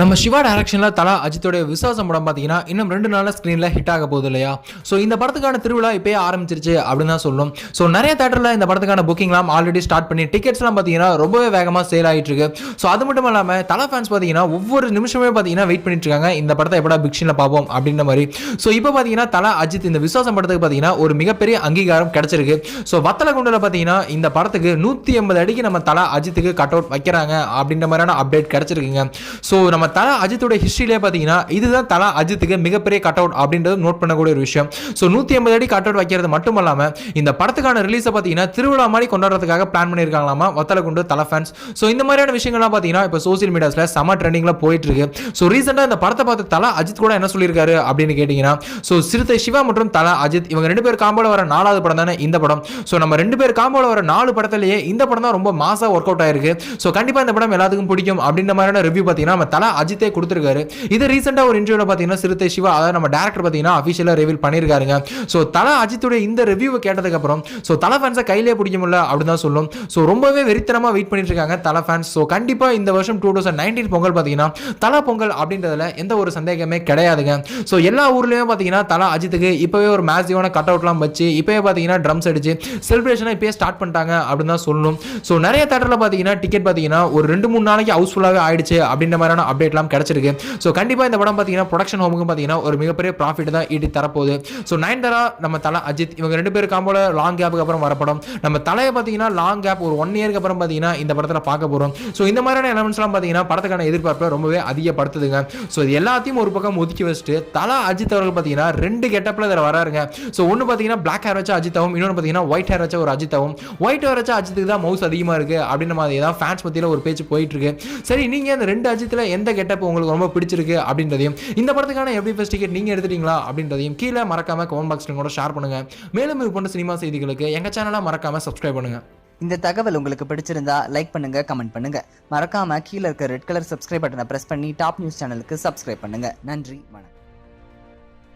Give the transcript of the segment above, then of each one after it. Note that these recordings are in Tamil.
நம்ம சிவா டைரக்ஷனில் தலா அஜித்தோடைய விசுவாசம் படம் பார்த்தீங்கன்னா இன்னும் ரெண்டு நாளில் ஸ்க்ரீனில் ஹிட் ஆக போகுது இல்லையா? ஸோ இந்த படத்துக்கான திருவிழா இப்போயே ஆரம்பிச்சிருச்சு அப்படின்னு தான் சொல்லும். ஸோ நிறைய தேட்டரில் இந்த படத்துக்கான புக்கிங்லாம் ஆல்ரெடி ஸ்டார்ட் பண்ணி டிக்கெட்ஸ்லாம் பார்த்தீங்கன்னா ரொம்பவே வேகமாக சேல் ஆகிட்டு இருக்கு ஸோ அது மட்டும் இல்லாமல் தலா ஃபேன்ஸ் பார்த்தீங்கன்னா ஒவ்வொரு நிமிஷமே பார்த்தீங்கன்னா வெயிட் பண்ணிட்டு இருக்காங்க. இந்த படத்தை எப்படா பிக்ஷனில் பார்ப்போம் அப்படின்ற மாதிரி. ஸோ இப்போ பார்த்தீங்கன்னா தலா அஜித் இந்த விசுவாசம் படத்துக்கு பார்த்தீங்கன்னா ஒரு மிகப்பெரிய அங்கீகாரம் கிடைச்சிருக்கு. ஸோ வத்தல குண்டில் பார்த்தீங்கன்னா இந்த படத்துக்கு நூற்றி எண்பது அடிக்கு நம்ம தலா அஜித்துக்கு கட் அவுட் வைக்கிறாங்க அப்படின்ற மாதிரியான அப்டேட் கிடைச்சிருக்குங்க. ஸோ நம்ம நம்ம தலா அஜித்தோட ஹிஸ்ட்ரியிலே பார்த்தீங்கன்னா இதுதான் தலா அஜித்துக்கு மிகப்பெரிய கட் அவுட் அப்படின்றது நோட் பண்ணக்கூடிய ஒரு விஷயம். ஸோ நூற்றி ஐம்பது அடி கட் அவுட் வைக்கிறது மட்டும் இல்லாமல் இந்த படத்துக்கான ரிலீஸை பார்த்தீங்கன்னா திருவிழா மாதிரி கொண்டாடுறதுக்காக பிளான் பண்ணியிருக்காங்களாமா வத்தல குண்டு தலை ஃபேன்ஸ் ஸோ இந்த மாதிரியான விஷயங்கள்லாம் பார்த்தீங்கன்னா இப்போ சோசியல் மீடியாஸில் செம ட்ரெண்டிங்கில் போயிட்டு இருக்கு ஸோ ரீசெண்டாக இந்த படத்தை பார்த்து தலா அஜித் கூட என்ன சொல்லியிருக்காரு அப்படின்னு கேட்டிங்கன்னா ஸோ சிறுத்தை சிவா மற்றும் தலா அஜித் இவங்க ரெண்டு பேர் காம்போல வர நாலாவது படம் தானே இந்த படம். ஸோ நம்ம ரெண்டு பேர் காம்போல வர நாலு படத்துலேயே இந்த படம் தான் ரொம்ப மாசாக ஒர்க் அவுட் ஆயிருக்கு. ஸோ கண்டிப்பாக இந்த படம் எல்லாத்துக்கும் பிடிக்கும் அப்படின்ற மாதிரியான ரிவ்யூ பார்த்தீங்கன்னா நம்ம தலா அஜித்தே கொடுத்துருக்காரு. இது ரீசெண்டாக ஒரு இன்டர்வியூல பார்த்தீங்கன்னா சிறுத்தை சிவா அதாவது நம்ம டேரக்டர் பார்த்தீங்கன்னா அஃபிஷியலாக ரிவீல் பண்ணியிருக்காருங்க ஸோ தலை அஜித்துடைய இந்த ரிவ்யூவை கேட்டதுக்கப்புறம் ஸோ தலை ஃபேன்ஸை கையிலே பிடிக்க முடியல அப்படின்னு தான் சொல்லும். ஸோ ரொம்பவே வெறித்தனமாக வெயிட் பண்ணிட்டு இருக்காங்க தலை ஃபேன்ஸ் ஸோ கண்டிப்பாக இந்த வருஷம் டூ தௌசண்ட் நைன்டீன் பொங்கல் பார்த்தீங்கன்னா தலை பொங்கல் அப்படின்றதுல எந்த ஒரு சந்தேகமே கிடையாதுங்க. ஸோ எல்லா ஊர்லேயுமே பார்த்தீங்கன்னா தலை அஜித்துக்கு இப்போவே ஒரு மேசிவான கட் அவுட்லாம் வச்சு இப்போவே பார்த்தீங்கன்னா ட்ரம்ஸ் அடிச்சு செலிப்ரேஷனாக இப்போயே ஸ்டார்ட் பண்ணிட்டாங்க அப்படின்னு தான் சொல்லணும் ஸோ நிறைய தேட்டரில் பார்த்தீங்கன்னா டிக்கெட் பார்த்தீங்கன்னா ஒரு ரெண்டு மூணு நாளைக்கு ஹவுஸ்ஃபுல்லாகவே ஆயிடுச்சு அப்படின்ற மாதிரியான அப்டேட்லாம் கிடைச்சிருக்கு. ஸோ கண்டிப்பாக இந்த படம் பார்த்தீங்கன்னா ப்ரொடக்ஷன் ஹோமுக்கு பார்த்தீங்கன்னா ஒரு மிகப்பெரிய ப்ராஃபிட் தான் ஈட்டி தரப்போகுது. ஸோ நயன்தாரா நம்ம தலை அஜித் இவங்க ரெண்டு பேர் காம்போல லாங் கேப்புக்கு அப்புறம் வர படம். நம்ம தலையை பார்த்தீங்கன்னா லாங் கேப் ஒரு ஒன் இயருக்கு அப்புறம் பார்த்தீங்கன்னா இந்த படத்தில் பார்க்க போகிறோம் ஸோ இந்த மாதிரியான எலமெண்ட்ஸ்லாம் பார்த்தீங்கன்னா படத்துக்கான எதிர்பார்ப்பை ரொம்பவே அதிகப்படுத்துதுங்க. ஸோ இது எல்லாத்தையும் ஒரு பக்கம் ஒதுக்கி வச்சுட்டு தலா அஜித் அவர்கள் பார்த்தீங்கன்னா ரெண்டு கெட்டப்பில் இதில் வராருங்க. ஸோ ஒன்று பார்த்தீங்கன்னா பிளாக் ஹேர் வச்சா அஜித்தாவும் இன்னொன்று பார்த்தீங்கன்னா ஒயிட் ஹேர் வச்சா ஒரு அஜித்தாவும். ஒயிட் ஹேர் வச்சா அஜித்துக்கு தான் மவுஸ் அதிகமாக இருக்குது அப்படின்ற மாதிரி தான் ஃபேன்ஸ் பற்றியில் ஒரு பேச்சு போயிட்டு இருக்கு. சரி நீங்கள் அந்த ரெண்டு அஜித்தில் எந்த கெட்டப் உங்களுக்கு ரொம்ப பிடிச்சிருக்கு அப்படின்றதையும் இந்த படத்துக்கான எப்படி ஃபஸ்ட் டிக்கெட் நீங்கள் எடுத்துட்டீங்களா அப்படின்றதையும் கீழே மறக்காம கமெண்ட் பாக்ஸில் கூட ஷேர் பண்ணுங்க. மேலும் இது போன்ற சினிமா செய்திகளுக்கு எங்கள் சேனலை மறக்காம சப்ஸ்கிரைப் பண்ணுங்க. இந்த தகவல் உங்களுக்கு பிடிச்சிருந்தா லைக் பண்ணுங்க கமெண்ட் பண்ணுங்க. மறக்காம கீழே இருக்க ரெட் கலர் சப்ஸ்கிரைப் பட்டனை பிரஸ் பண்ணி டாப் நியூஸ் சேனலுக்கு சப்ஸ்கிரைப் பண்ணுங்க. நன்றி வணக்கம்.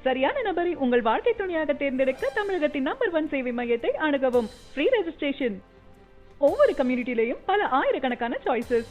சரியான நபரை உங்கள் வாழ்க்கை துணையாக தேர்ந்தெடுக்க தமிழகத்தின் நம்பர் ஒன் சேவை மையத்தை அணுகவும். ஃப்ரீ ரெஜிஸ்ட்ரேஷன் ஒவ்வொரு கம்யூனிட்டிலையும் பல ஆயிரக்கணக்கான சாய்ஸஸ்